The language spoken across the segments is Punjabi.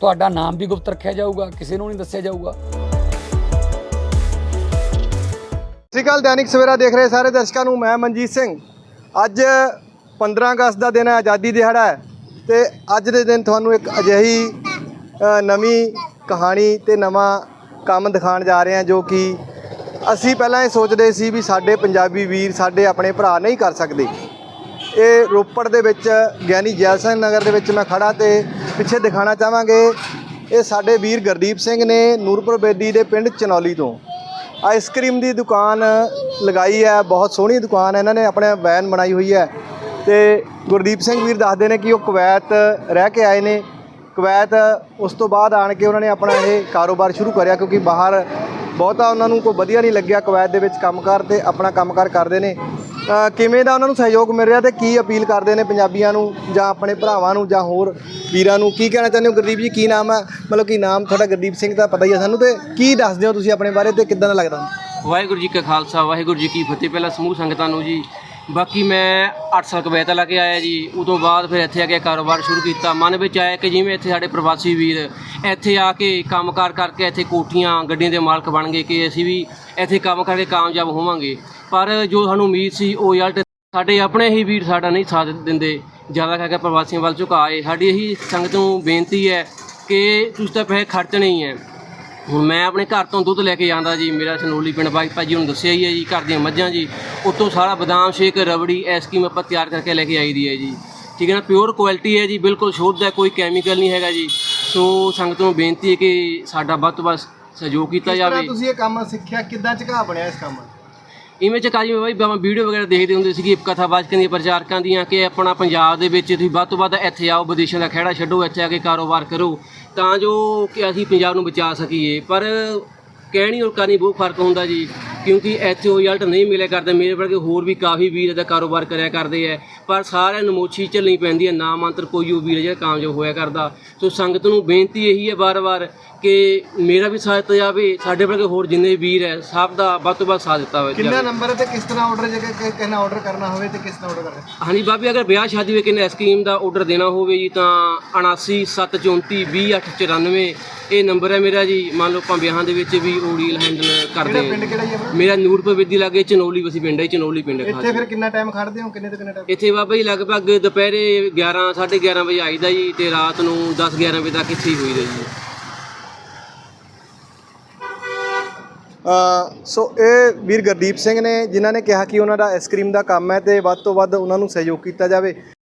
ਤੁਹਾਡਾ ਨਾਮ ਵੀ ਗੁਪਤ ਰੱਖਿਆ ਜਾਊਗਾ, ਕਿਸੇ ਨੂੰ ਨਹੀਂ ਦੱਸਿਆ ਜਾਊਗਾ। ਸਤਿ ਸ਼੍ਰੀ ਅਕਾਲ, ਦੈਨਿਕ ਸਵੇਰਾ ਦੇਖ ਰਹੇ ਸਾਰੇ ਦਰਸ਼ਕਾਂ ਨੂੰ, ਮੈਂ ਮਨਜੀਤ ਸਿੰਘ। ਅੱਜ 15 ਅਗਸਤ ਦਾ ਦਿਨ ਹੈ, ਆਜ਼ਾਦੀ ਦਿਹਾੜਾ ਹੈ, ਤੇ ਅੱਜ ਦੇ ਦਿਨ ਤੁਹਾਨੂੰ ਇੱਕ ਅਜਿਹੀ ਨਵੀਂ ਕਹਾਣੀ ਤੇ ਨਵਾਂ ਕੰਮ ਦਿਖਾਉਣ ਜਾ ਰਹੇ ਹਾਂ, ਜੋ ਕਿ ਅਸੀਂ ਪਹਿਲਾਂ ਇਹ ਸੋਚਦੇ ਸੀ ਵੀ ਸਾਡੇ ਪੰਜਾਬੀ ਵੀਰ ਸਾਡੇ ਆਪਣੇ ਭਰਾ ਨਹੀਂ ਕਰ ਸਕਦੇ। ਇਹ ਰੋਪੜ ਦੇ ਵਿੱਚ ਗਿਆਨੀ ਜੈਲ ਸਿੰਘ ਨਗਰ ਦੇ ਵਿੱਚ ਮੈਂ ਖੜਾ ਤੇ ਪਿੱਛੇ ਦਿਖਾਣਾ ਚਾਹਾਂਗੇ, ਇਹ ਸਾਡੇ ਵੀਰ ਗੁਰਦੀਪ ਸਿੰਘ ਨੇ ਨੂਰਪੁਰ ਬੇਦੀ ਦੇ ਪਿੰਡ ਚਨੌਲੀ ਤੋਂ। ਆਈਸਕ੍ਰੀਮ ਦੀ ਦੁਕਾਨ ਲਗਾਈ ਹੈ, ਬਹੁਤ ਸੋਹਣੀ ਦੁਕਾਨ ਹੈ, ਇਹਨਾਂ ਨੇ ਆਪਣੇ ਵੈਨ ਬਣਾਈ ਹੋਈ ਹੈ। ਤੇ ਗੁਰਦੀਪ ਸਿੰਘ ਵੀਰ ਦੱਸਦੇ ਨੇ ਕਿ ਉਹ ਕੁਵੈਤ ਰਹਿ ਕੇ ਆਏ ਨੇ। ਕੁਵੈਤ ਉਸ ਤੋਂ ਬਾਅਦ ਆਣ ਕੇ ਉਹਨਾਂ ਨੇ ਆਪਣਾ ਇਹ ਕਾਰੋਬਾਰ ਸ਼ੁਰੂ ਕਰਿਆ, ਕਿਉਂਕਿ ਬਾਹਰ ਬਹੁਤਾ ਉਹਨਾਂ ਨੂੰ ਕੋਈ ਵਧੀਆ ਨਹੀਂ ਲੱਗਿਆ ਕੁਵੈਤ ਦੇ ਵਿੱਚ ਕੰਮਕਾਰ ਤੇ ਆਪਣਾ ਕੰਮਕਾਰ ਕਰਦੇ ਨੇ। ਕਿਵੇਂ ਦਾ ਉਹਨਾਂ ਨੂੰ ਸਹਿਯੋਗ ਮਿਲ ਰਿਹਾ ਤੇ ਕੀ ਅਪੀਲ ਕਰਦੇ ਨੇ ਪੰਜਾਬੀਆਂ ਨੂੰ ਜਾਂ ਆਪਣੇ ਭਰਾਵਾਂ ਨੂੰ ਜਾਂ ਹੋਰ ਵੀਰਾਂ ਨੂੰ? ਕੀ ਕਹਿਣਾ ਚਾਹੁੰਦੇ ਹੋ ਗੁਰਦੀਪ ਜੀ? ਕੀ ਨਾਮ ਹੈ ਮਤਲਬ ਕੀ ਨਾਮ ਤੁਹਾਡਾ ਗੁਰਦੀਪ ਸਿੰਘ ਦਾ ਪਤਾ ਹੀ ਹੈ ਸਾਨੂੰ ਤੇ ਕੀ ਦੱਸਦੇ ਹੋ ਤੁਸੀਂ ਆਪਣੇ ਬਾਰੇ ਤੇ ਕਿੱਦਾਂ ਦਾ ਲੱਗਦਾ? ਵਾਹਿਗੁਰੂ ਜੀ ਕਾ ਖਾਲਸਾ, ਵਾਹਿਗੁਰੂ ਜੀ ਕੀ ਫਤਿਹ। ਪਹਿਲਾਂ ਸਮੂਹ ਸੰਗਤਾਂ ਨੂੰ ਜੀ, ਬਾਕੀ ਮੈਂ 8 ਸਾਲ ਕਵੈਤਾ ਲਾ ਕੇ ਆਇਆ ਜੀ, ਉਦੋਂ ਬਾਅਦ ਫਿਰ ਇੱਥੇ ਆ ਕੇ ਕਾਰੋਬਾਰ ਸ਼ੁਰੂ ਕੀਤਾ। ਮਨ ਵਿੱਚ ਆਇਆ ਕਿ ਜਿਵੇਂ ਇੱਥੇ ਸਾਡੇ ਪ੍ਰਵਾਸੀ ਵੀਰ ਇੱਥੇ ਆ ਕੇ ਕੰਮਕਾਰ ਕਰਕੇ ਇੱਥੇ ਕੋਠੀਆਂ, ਗੱਡੀਆਂ ਦੇ ਮਾਲਕ ਬਣ ਗਏ ਕਿ ਅਸੀਂ ਵੀ ਇੱਥੇ ਕੰਮ ਕਰਕੇ ਕਾਮਯਾਬ ਹੋਵਾਂਗੇ। ਪਰ ਜੋ ਸਾਨੂੰ ਉਮੀਦ ਸੀ ਉਹ ਰਿਜ਼ਲਟ ਸਾਡੇ ਆਪਣੇ ਹੀ ਵੀਰ ਸਾਡਾ ਨਹੀਂ ਸਾਥ ਦਿੰਦੇ। ਜ਼ਿਆਦਾ ਕਰਕੇ ਪ੍ਰਵਾਸੀਆਂ ਵੱਲ ਝੁਕਾਏ ਸਾਡੀ ਇਹੀ ਸੰਗਤ ਨੂੰ ਬੇਨਤੀ ਹੈ ਕਿ ਤੁਸੀਂ ਤਾਂ ਪੈਸੇ ਖਰਚਣੇ ਹੀ ਹੈ। ਹੁਣ ਮੈਂ ਆਪਣੇ ਘਰ ਤੋਂ ਦੁੱਧ ਲੈ ਕੇ ਜਾਂਦਾ ਜੀ। ਮੇਰਾ ਸਨੋਲੀ ਪਿੰਡ ਬਾਈ ਭਾਜੀ ਨੂੰ ਦੱਸਿਆ ਹੀ ਹੈ ਜੀ ਘਰ ਦੀਆਂ ਮੱਝਾਂ ਜੀ। ਉੱਤੋਂ ਸਾਰਾ ਬਦਾਮ ਸ਼ੇਕ ਰਬੜੀ ਐਸਕੀਮ ਆਪਾਂ ਤਿਆਰ ਕਰਕੇ ਲੈ ਕੇ ਆਈ ਦੀ ਹੈ ਜੀ। ਠੀਕ ਹੈ ਨਾ? ਪਿਓਰ ਕੁਆਲਿਟੀ ਹੈ ਜੀ ਬਿਲਕੁਲ ਸ਼ੁੱਧ ਹੈ ਕੋਈ ਕੈਮੀਕਲ ਨਹੀਂ ਹੈਗਾ ਜੀ। ਸੋ ਸੰਗਤ ਨੂੰ ਬੇਨਤੀ ਹੈ ਕਿ ਸਾਡਾ ਵੱਧ ਤੋਂ ਵੱਧ ਸਹਿਯੋਗ ਕੀਤਾ ਜਾਵੇ। ਤੁਸੀਂ ਇਹ ਕੰਮ ਸਿੱਖਿਆ? ਕਿੱਦਾਂ ਝਕਾ ਬਣਿਆ ਇਸ ਕੰਮ? ਇਵੇਂ ਚ ਕਾਜੀ ਬਾਈ ਆਪਾਂ ਵੀਡੀਓ ਵਗੈਰਾ ਦੇਖਦੇ ਹੁੰਦੇ ਸੀਗੇ ਕਿ ਕਥਾਵਾਚਕਾਂ ਦੀਆਂ, ਪ੍ਰਚਾਰਕਾਂ ਦੀਆਂ, ਕਿ ਆਪਣਾ ਪੰਜਾਬ ਦੇ ਵਿੱਚ ਤੁਸੀਂ ਵੱਧ ਤੋਂ ਵੱਧ ਇੱਥੇ ਆਓ, ਵਿਦੇਸ਼ਾਂ ਦਾ ਖਹਿੜਾ ਛੱਡੋ, ਇੱਥੇ ਆ ਕੇ ਕਾਰੋਬਾਰ ਕਰੋ, ਤਾਂ ਜੋ ਕਿ ਅਸੀਂ ਪੰਜਾਬ ਨੂੰ ਬਚਾ ਸਕੀਏ। ਪਰ ਕਹਿਣੀ ਔਰ ਕਰਨੀ ਬਹੁਤ ਫ਼ਰਕ ਹੁੰਦਾ ਜੀ, ਕਿਉਂਕਿ ਇੱਥੇ ਉਹ ਰਿਜ਼ਲਟ ਨਹੀਂ ਮਿਲਿਆ ਕਰਦੇ, ਮੇਰੇ ਵਰਗੇ ਹੋਰ ਵੀ ਕਾਫੀ ਵੀਰ ਦਾ ਕਾਰੋਬਾਰ ਕਰਿਆ ਕਰਦੇ ਆ ਪਰ ਸਾਰਿਆਂ ਨੂੰ ਮੋਛੀ ਝੱਲਣੀ ਪੈਂਦੀ ਹੈ ਨਾ ਮੰਤਰ ਕੋਈ ਉਹ ਵੀਰ ਜਿਹੜਾ ਕਾਮਯਾਬ ਹੋਇਆ ਕਰਦਾ। ਸੋ ਸੰਗਤ ਨੂੰ ਬੇਨਤੀ ਇਹੀ ਹੈ ਵਾਰ-ਵਾਰ ਕਿ ਮੇਰਾ ਵੀ ਸਾਥ ਜਾਵੇ ਸਾਡੇ ਵਰਗੇ ਹੋਰ ਜਿੰਨੇ ਵੀਰ ਹੈ ਸਭ ਦਾ ਵੱਧ ਤੋਂ ਵੱਧ ਸਾਥ ਦਿੱਤਾ ਹੋਵੇ ਕਿੰਨਾ ਨੰਬਰ ਹੈ ਤੇ ਕਿਸ ਤਰ੍ਹਾਂ ਆਰਡਰ ਜੇ ਕਿ- ਕਿਸੇ ਨਾਲ ਆਰਡਰ ਕਰਨਾ ਹੋਵੇ ਤੇ ਕਿਸ ਤਰ੍ਹਾਂ ਆਰਡਰ ਕਰਨਾ ਹਾਂਜੀ ਬਾਬੀ ਅਗਰ ਵਿਆਹ ਸ਼ਾਦੀ ਵਿੱਚ ਕਿਨੇ ਸਕੀਮ ਦਾ ਆਰਡਰ ਦੇਣਾ ਹੋਵੇ ਜੀ ਤਾਂ 7974320894 ਇਹ ਨੰਬਰ ਹੈ ਮੇਰਾ ਜੀ। ਮੰਨ ਲਓ ਆਪਾਂ ਵਿਆਹਾਂ ਦੇ ਵਿੱਚ ਵੀ ਓਡੀਲ ਹੈਂਡਲ ਕਰਦੇ ਪਿੰਡ ਹਾਂ। ਕਿਹੜਾ ਜੀ ਆਪਣਾ? ਮੇਰਾ ਨੂਰਪੁਰ ਵਿਦੀ ਲਾਗੇ ਚਨੋਲੀ ਵਸੀ ਪਿੰਡ ਹੈ ਚਨੋਲੀ ਪਿੰਡ ਇੱਥੇ ਖਾਸ ਫਿਰ ਕਿੰਨਾ ਟਾਈਮ ਖੜਦੇ ਹੋ ਕਿੰਨੇ ਤੋਂ ਕਿੰਨੇ ਟਾਈਮ ਇੱਥੇ ਬਾਬਾ ਜੀ ਲਗਭਗ ਦੁਪਹਿਰੇ 11 11:30 ਵਜੇ ਆਈਦਾ ਜੀ ਤੇ ਰਾਤ ਨੂੰ 10 11 ਵਜੇ ਤੱਕ ਇੱਥੇ ਹੀ ਹੋਈਦਾ ਜੀ। ਸੋ ਇਹ ਵੀਰ ਗੁਰਦੀਪ ਸਿੰਘ ਨੇ, ਜਿਨ੍ਹਾਂ ਨੇ ਕਿਹਾ ਕਿ ਉਹਨਾਂ ਦਾ ਆਈਸਕ੍ਰੀਮ ਦਾ ਕੰਮ ਹੈ ਤੇ ਵੱਧ ਤੋਂ ਵੱਧ ਉਹਨਾਂ ਨੂੰ ਸਹਿਯੋਗ ਕੀਤਾ ਜਾਵੇ।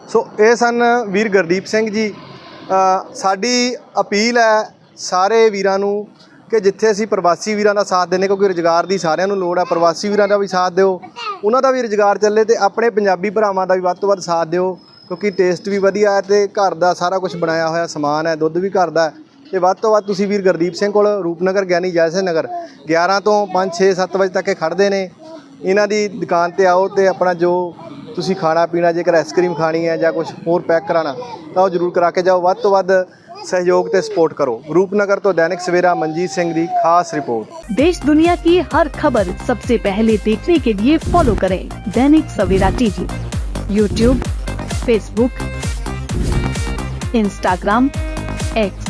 ਸੋ ਇਹ ਸਨ ਵੀਰ ਗੁਰਦੀਪ ਸਿੰਘ ਜੀ। ਸਾਡੀ ਅਪੀਲ ਹੈ ਸਾਰੇ ਵੀਰਾਂ ਨੂੰ ਕਿ ਜਿੱਥੇ ਅਸੀਂ ਪ੍ਰਵਾਸੀ ਵੀਰਾਂ ਦਾ ਸਾਥ ਦਿੰਦੇ, ਕਿਉਂਕਿ ਰੁਜ਼ਗਾਰ ਦੀ ਸਾਰਿਆਂ ਨੂੰ ਲੋੜ ਹੈ, ਪ੍ਰਵਾਸੀ ਵੀਰਾਂ ਦਾ ਵੀ ਸਾਥ ਦਿਓ। ਉਹਨਾਂ ਦਾ ਵੀ ਰੁਜ਼ਗਾਰ ਚੱਲੇ ਤੇ ਆਪਣੇ ਪੰਜਾਬੀ ਭਰਾਵਾਂ ਦਾ ਵੀ ਵੱਧ ਤੋਂ ਵੱਧ ਸਾਥ ਦਿਓ, ਕਿਉਂਕਿ ਟੇਸਟ ਵੀ ਵਧੀਆ ਹੈ ਤੇ ਘਰ ਦਾ ਸਾਰਾ ਕੁਝ ਬਣਾਇਆ ਹੋਇਆ ਸਮਾਨ ਹੈ, ਦੁੱਧ ਵੀ ਘਰ ਦਾ ਤੇ ਵੱਧ ਤੋਂ ਵੱਧ ਤੁਸੀਂ ਵੀਰ ਗੁਰਦੀਪ ਸਿੰਘ ਕੋਲ ਰੂਪਨਗਰ, ਗਿਆਨੀ ਜੈਸੇ ਨਗਰ 11 ਤੋਂ 5 6 7 ਵਜੇ ਤੱਕ ਇਹ ਖੜਦੇ ਨੇ। ਇਹਨਾਂ ਦੀ ਦੁਕਾਨ ਤੇ ਆਓ ਤੇ ਆਪਣਾ ਜੋ ਤੁਸੀਂ ਖਾਣਾ ਪੀਣਾ, ਜੇਕਰ ਆਈਸਕ੍ਰੀਮ ਖਾਣੀ ਹੈ ਜਾਂ ਕੁਝ ਹੋਰ ਪੈਕ ਕਰਾਣਾ ਤਾਂ ਉਹ ਜ਼ਰੂਰ ਕਰਾ ਕੇ ਜਾਓ। ਵੱਧ ਤੋਂ ਵੱਧ ਸਹਿਯੋਗ ਤੇ ਸਪੋਰਟ ਕਰੋ। ਰੂਪਨਗਰ ਤੋਂ दैनिक सवेरा मंजीत सिंह की खास रिपोर्ट देश दुनिया की हर खबर सबसे पहले देखने के लिए फॉलो करें Dainik Savera TV YouTube Facebook Instagram X